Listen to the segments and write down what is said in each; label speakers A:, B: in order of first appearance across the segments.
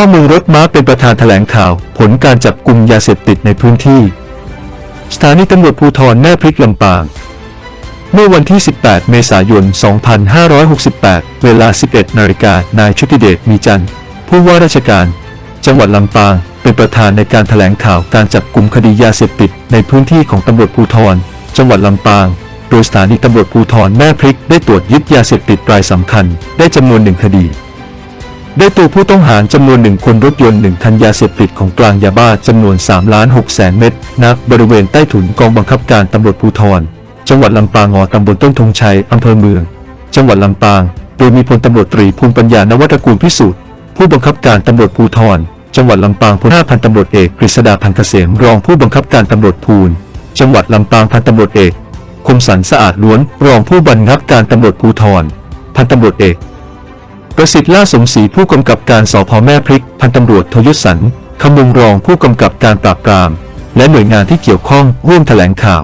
A: อเมืองรถม้าเป็นประธานแถลงข่าว ผลการจับกลุ่มยาเสพติดในพื้นที่ สถานีตำรวจภูธรแม่พริกลำปาง เมื่อวันที่ 18 เมษายน 2568 เวลา 11 นาฬิกานายชุติเดชมีจันทร์ผู้ว่าราชการ จังหวัดลำปาง เป็นประธานในการแถลงข่าวการจับกลุ่มคดียาเสพติดในพื้นที่ของตำรวจภูธรจังหวัดลำปาง โดยสถานีตำรวจภูธรแม่พริกได้ตรวจยึดยาเสพติดรายสำคัญ ได้จำนวนหนึ่งคดี ได้ตัวผู้ต้องหาจำนวนหนึ่งคนรถยนต์หนึ่งคันยาเสพติดของกลางยาบ้าจำนวน3ล้าน6แสนเม็ดณบริเวณใต้ถุนกองบังคับการตำรวจภูธรจังหวัดลำปางอตำบลต้นธงชัยอำเภอเมือง จังหวัดลำปาง โดยมีพลตำรวจตรีภูมิปัญญานวัตกูลพิสูจน์ผู้บังคับการตำรวจภูธรจังหวัดลำปางพลห้าพันตำรวจเอกกฤษดาพันเกษมรองผู้บังคับการตำรวจภูลจังหวัดลำปางพันตำรวจเอกคมสันสะอาดล้วนรองผู้บังคับการตำรวจภูธรพันตำรวจเอก ประสิทธิ์ล่าสมศรีผู้กำกับการสพแม่พริก พันตำรวจทยุสันคำมุงรองผู้กำกับการปราบปราม และหน่วยงานที่เกี่ยวข้องร่วมแถลงข่าว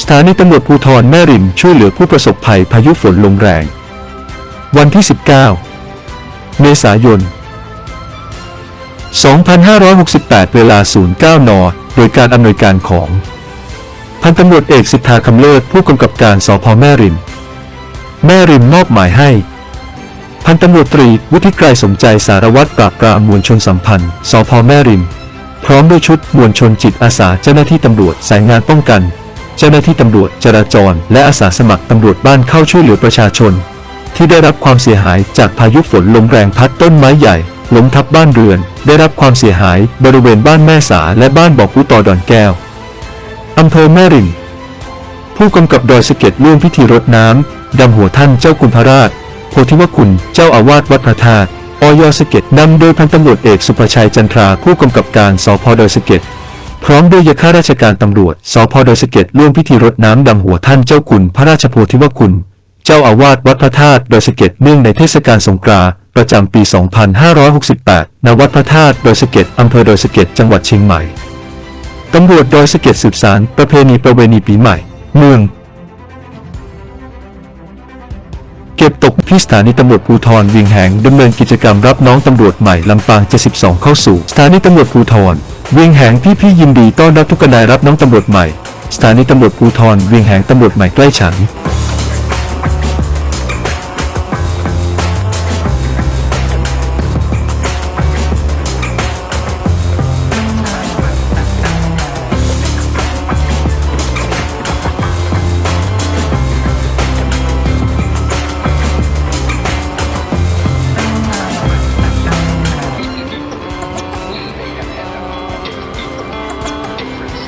A: สถานีตำรวจภูธรแม่ริมช่วยเหลือผู้ประสบภัยพายุฝนลมแรง วันที่ 19 เมษายน 2568 เวลา 09 น โดยการอำนวยการของ พันตำรวจเอกสิทธาคำเลิศผู้กำกับการสพแม่ริม แม่ริมมอบหมายให้ พันตำรวจตรีวุฒิไกรสมใจสารวัตรปราบปรามมวลชนสัมพันธ์สพแม่ริม พร้อมด้วยชุดมวลชนจิตอาสาเจ้าหน้าที่ตำรวจสายงานป้องกัน เจ้าหน้าที่ตำรวจจราจร และอาสาสมัครตำรวจบ้านเข้าช่วยเหลือประชาชน ที่ได้รับความเสียหายจากพายุฝนลมแรงพัดต้นไม้ใหญ่ล้มทับบ้านเรือน ได้รับความเสียหายบริเวณบ้านแม่สาและบ้านบ่อกุตอดอนแก้วอำเภอแม่ริมผู้กำกับดอยสะเก็ดร่วมพิธีรดน้ำดำหัวท่านเจ้าคุณพระราช โพธิวคุณ เจ้าอาวาสวัดพระธาตุออยสเก็ดนำโดยพันตำรวจเอกสุภชัยจันทราผู้กำกับการสพดอยสเก็ดพร้อมด้วยยาข้าราชการตำรวจสพดอยสเก็ดร่วมพิธีรดน้ำดำหัวท่านเจ้าคุณพระราชโพธิวคุณ เจ้าอาวาสวัดพระธาตุดอยสเก็ดเนื่องในเทศกาลสงกรานต์ประจำปี 2568 ณ วัดพระธาตุดอยสเก็ดอำเภอดอยสเก็ดจังหวัดเชียงใหม่ตำรวจดอยสเก็ดสืบสารประเพณีประเวณีปีใหม่ เมือง เก็บตกที่สถานีตำรวจภูธรเวียงแหงดำเนินกิจกรรมรับน้องตำรวจใหม่ลำปาง 72 เข้าสู่สถานีตำรวจภูธรเวียงแหงพี่พี่ยินดีต้อนรับทุกนายรับน้องตำรวจใหม่ สถานีตำรวจภูธรเวียงแหงตำรวจใหม่ใกล้ฉัน